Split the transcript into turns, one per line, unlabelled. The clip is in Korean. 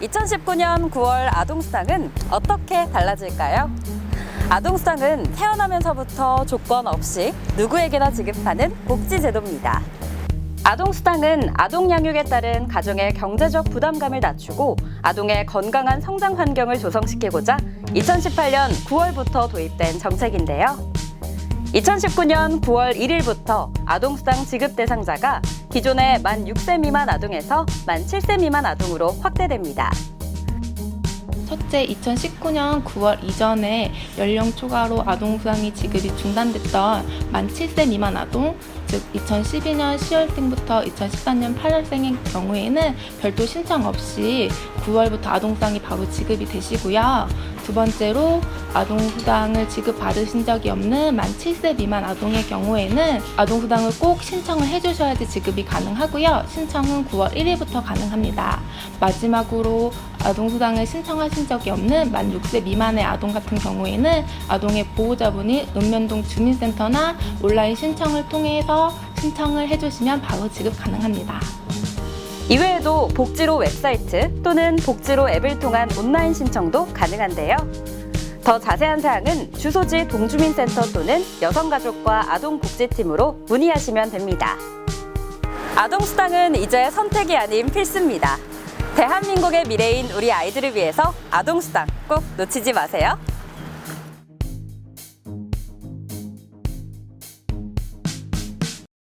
2019년 9월 아동수당은 어떻게 달라질까요? 아동수당은 태어나면서부터 조건 없이 누구에게나 지급하는 복지제도입니다. 아동수당은 아동 양육에 따른 가정의 경제적 부담감을 낮추고 아동의 건강한 성장 환경을 조성시키고자 2018년 9월부터 도입된 정책인데요. 2019년 9월 1일부터 아동수당 지급 대상자가 기존의 만 6세 미만 아동에서 만 7세 미만 아동으로 확대됩니다.
첫째, 2019년 9월 이전에 연령 초과로 아동수당이 지급이 중단됐던 만 7세 미만 아동, 즉 2012년 10월생부터 2014년 8월생의 경우에는 별도 신청 없이 9월부터 아동수당이 바로 지급이 되시고요. 두 번째로 아동수당을 지급받으신 적이 없는 만 7세 미만 아동의 경우에는 아동수당을 꼭 신청을 해주셔야지 지급이 가능하고요. 신청은 9월 1일부터 가능합니다. 마지막으로 아동수당을 신청하신 적이 없는 만 6세 미만의 아동 같은 경우에는 아동의 보호자분이 읍면동 주민센터나 온라인 신청을 통해서 신청을 해주시면 바로 지급 가능합니다.
이외에도 복지로 웹사이트 또는 복지로 앱을 통한 온라인 신청도 가능한데요. 더 자세한 사항은 주소지 동주민센터 또는 여성가족과 아동복지팀으로 문의하시면 됩니다. 아동수당은 이제 선택이 아닌 필수입니다. 대한민국의 미래인 우리 아이들을 위해서 아동수당 꼭 놓치지 마세요.